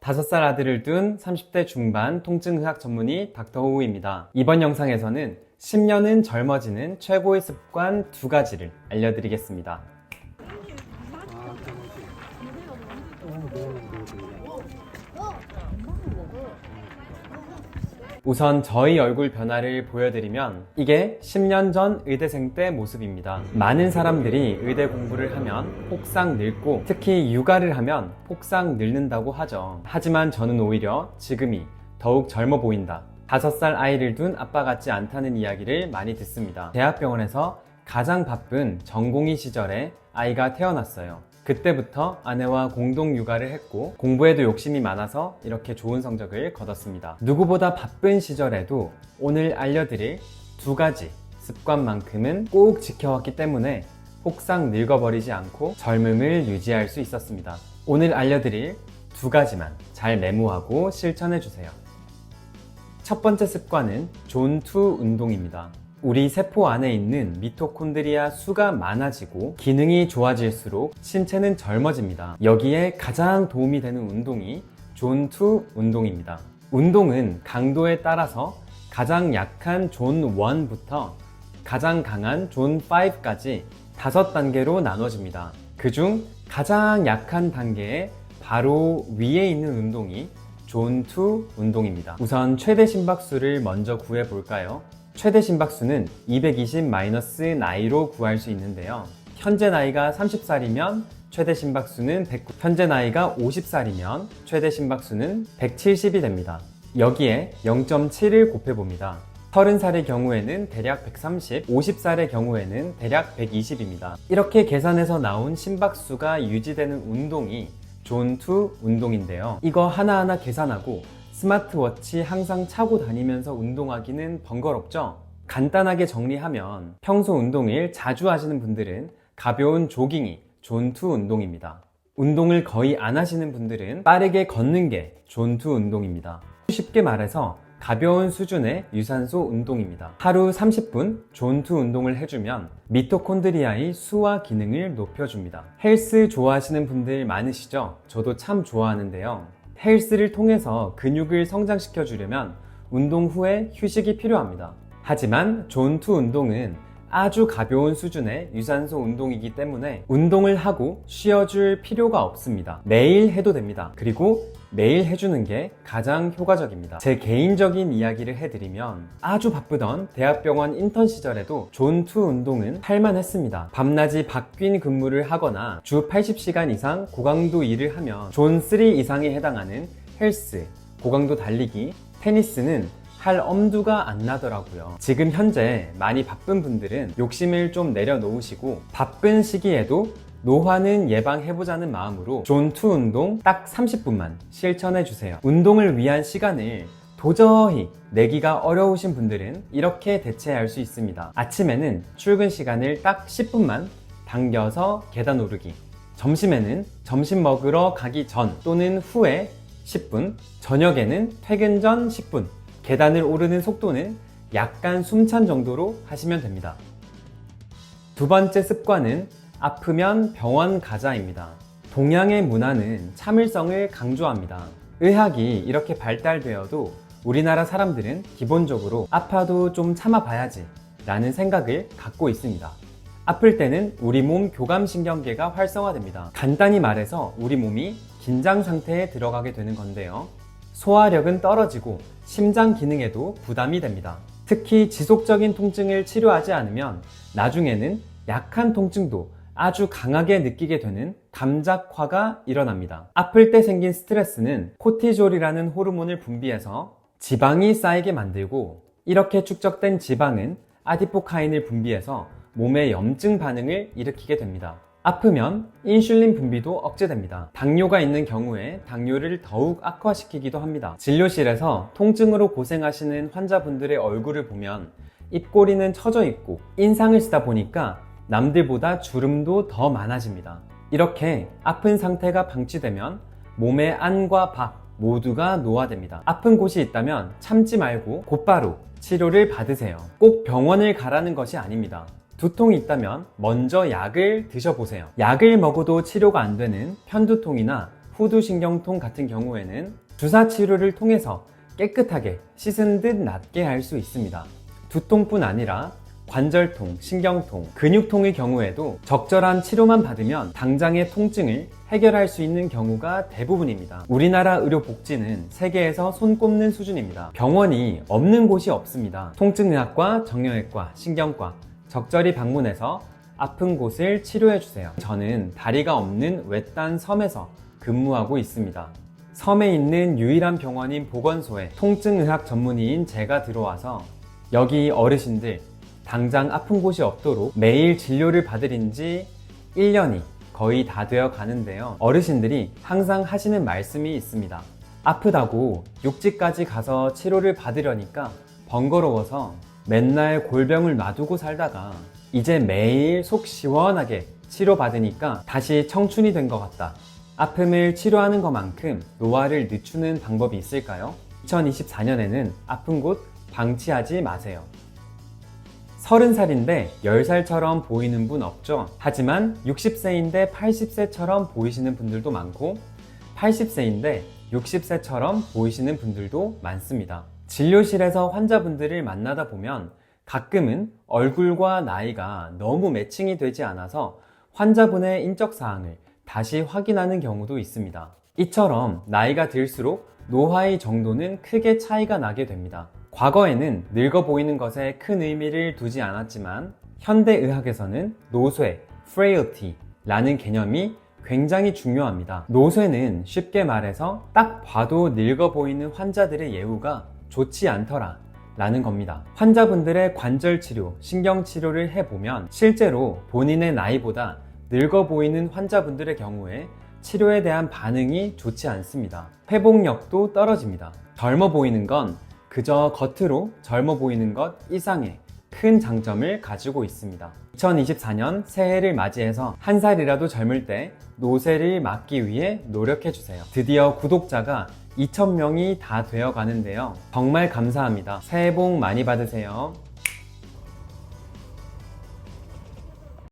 다섯 살 아들을 둔 30대 중반 통증의학 전문의 닥터호우입니다. 이번 영상에서는 10년은 젊어지는 최고의 습관 두 가지를 알려드리겠습니다. 우선 저희 얼굴 변화를 보여드리면 이게 10년 전 의대생 때 모습입니다. 많은 사람들이 의대 공부를 하면 폭삭 늙고 특히 육아를 하면 폭삭 늙는다고 하죠. 하지만 저는 오히려 지금이 더욱 젊어 보인다. 5살 아이를 둔 아빠 같지 않다는 이야기를 많이 듣습니다. 대학병원에서 가장 바쁜 전공의 시절에 아이가 태어났어요. 그때부터 아내와 공동 육아를 했고 공부에도 욕심이 많아서 이렇게 좋은 성적을 거뒀습니다. 누구보다 바쁜 시절에도 오늘 알려드릴 두 가지 습관만큼은 꼭 지켜왔기 때문에 폭삭 늙어버리지 않고 젊음을 유지할 수 있었습니다. 오늘 알려드릴 두 가지만 잘 메모하고 실천해 주세요. 첫 번째 습관은 존투 운동입니다. 우리 세포 안에 있는 미토콘드리아 수가 많아지고 기능이 좋아질수록 신체는 젊어집니다. 여기에 가장 도움이 되는 운동이 존2 운동입니다. 운동은 강도에 따라서 가장 약한 존 1부터 가장 강한 존 5까지 다섯 단계로 나눠집니다. 그중 가장 약한 단계에 바로 위에 있는 운동이 존2 운동입니다. 우선 최대 심박수를 먼저 구해 볼까요? 최대 심박수는 220-나이로 구할 수 있는데요. 현재 나이가 30살이면 최대 심박수는 109, 현재 나이가 50살이면 최대 심박수는 170이 됩니다. 여기에 0.7을 곱해봅니다. 30살의 경우에는 대략 130, 50살의 경우에는 대략 120입니다. 이렇게 계산해서 나온 심박수가 유지되는 운동이 존2 운동인데요. 이거 하나하나 계산하고 스마트워치 항상 차고 다니면서 운동하기는 번거롭죠? 간단하게 정리하면 평소 운동을 자주 하시는 분들은 가벼운 조깅이 존투 운동입니다. 운동을 거의 안 하시는 분들은 빠르게 걷는 게 존투 운동입니다. 쉽게 말해서 가벼운 수준의 유산소 운동입니다. 하루 30분 존투 운동을 해주면 미토콘드리아의 수와 기능을 높여줍니다. 헬스 좋아하시는 분들 많으시죠? 저도 참 좋아하는데요. 헬스를 통해서 근육을 성장시켜 주려면 운동 후에 휴식이 필요합니다. 하지만 존투 운동은 아주 가벼운 수준의 유산소 운동이기 때문에 운동을 하고 쉬어줄 필요가 없습니다. 매일 해도 됩니다. 그리고 매일 해주는 게 가장 효과적입니다. 제 개인적인 이야기를 해드리면 아주 바쁘던 대학병원 인턴 시절에도 존2 운동은 할만했습니다. 밤낮이 바뀐 근무를 하거나 주 80시간 이상 고강도 일을 하면 존3 이상에 해당하는 헬스, 고강도 달리기, 테니스는 할 엄두가 안 나더라고요. 지금 현재 많이 바쁜 분들은 욕심을 좀 내려놓으시고 바쁜 시기에도 노화는 예방해보자는 마음으로 존2 운동 딱 30분만 실천해주세요. 운동을 위한 시간을 도저히 내기가 어려우신 분들은 이렇게 대체할 수 있습니다. 아침에는 출근 시간을 딱 10분만 당겨서 계단 오르기. 점심에는 점심 먹으러 가기 전 또는 후에 10분, 저녁에는 퇴근 전 10분. 계단을 오르는 속도는 약간 숨찬 정도로 하시면 됩니다. 두 번째 습관은 아프면 병원 가자입니다. 동양의 문화는 참을성을 강조합니다. 의학이 이렇게 발달되어도 우리나라 사람들은 기본적으로 아파도 좀 참아봐야지 라는 생각을 갖고 있습니다. 아플 때는 우리 몸 교감신경계가 활성화됩니다. 간단히 말해서 우리 몸이 긴장 상태에 들어가게 되는 건데요. 소화력은 떨어지고 심장 기능에도 부담이 됩니다. 특히 지속적인 통증을 치료하지 않으면 나중에는 약한 통증도 아주 강하게 느끼게 되는 감작화가 일어납니다. 아플 때 생긴 스트레스는 코티졸이라는 호르몬을 분비해서 지방이 쌓이게 만들고 이렇게 축적된 지방은 아디포카인을 분비해서 몸의 염증 반응을 일으키게 됩니다. 아프면 인슐린 분비도 억제됩니다. 당뇨가 있는 경우에 당뇨를 더욱 악화시키기도 합니다. 진료실에서 통증으로 고생하시는 환자분들의 얼굴을 보면 입꼬리는 처져 있고 인상을 쓰다 보니까 남들보다 주름도 더 많아집니다. 이렇게 아픈 상태가 방치되면 몸의 안과 밖 모두가 노화됩니다. 아픈 곳이 있다면 참지 말고 곧바로 치료를 받으세요. 꼭 병원을 가라는 것이 아닙니다. 두통이 있다면 먼저 약을 드셔보세요. 약을 먹어도 치료가 안 되는 편두통이나 후두신경통 같은 경우에는 주사 치료를 통해서 깨끗하게 씻은 듯 낫게 할 수 있습니다. 두통뿐 아니라 관절통, 신경통, 근육통의 경우에도 적절한 치료만 받으면 당장의 통증을 해결할 수 있는 경우가 대부분입니다. 우리나라 의료 복지는 세계에서 손꼽는 수준입니다. 병원이 없는 곳이 없습니다. 통증의학과, 정형외과, 신경과 적절히 방문해서 아픈 곳을 치료해 주세요. 저는 다리가 없는 외딴 섬에서 근무하고 있습니다. 섬에 있는 유일한 병원인 보건소에 통증의학 전문의인 제가 들어와서 여기 어르신들 당장 아픈 곳이 없도록 매일 진료를 받으린 지 1년이 거의 다 되어 가는데요. 어르신들이 항상 하시는 말씀이 있습니다. 아프다고 육지까지 가서 치료를 받으려니까 번거로워서 맨날 골병을 놔두고 살다가 이제 매일 속 시원하게 치료받으니까 다시 청춘이 된 것 같다. 아픔을 치료하는 것만큼 노화를 늦추는 방법이 있을까요? 2024년에는 아픈 곳 방치하지 마세요. 30살인데 10살처럼 보이는 분 없죠? 하지만 60세인데 80세처럼 보이시는 분들도 많고 80세인데 60세처럼 보이시는 분들도 많습니다. 진료실에서 환자분들을 만나다 보면 가끔은 얼굴과 나이가 너무 매칭이 되지 않아서 환자분의 인적 사항을 다시 확인하는 경우도 있습니다. 이처럼 나이가 들수록 노화의 정도는 크게 차이가 나게 됩니다. 과거에는 늙어 보이는 것에 큰 의미를 두지 않았지만 현대 의학에서는 노쇠, frailty 라는 개념이 굉장히 중요합니다. 노쇠는 쉽게 말해서 딱 봐도 늙어 보이는 환자들의 예후가 좋지 않더라 라는 겁니다. 환자분들의 관절 치료, 신경 치료를 해보면 실제로 본인의 나이보다 늙어 보이는 환자분들의 경우에 치료에 대한 반응이 좋지 않습니다. 회복력도 떨어집니다. 젊어 보이는 건 그저 겉으로 젊어 보이는 것 이상의 큰 장점을 가지고 있습니다. 2024년 새해를 맞이해서 한 살이라도 젊을 때 노쇠를 막기 위해 노력해 주세요. 드디어 구독자가 2,000명이 다 되어 가는데요. 정말 감사합니다. 새해 복 많이 받으세요.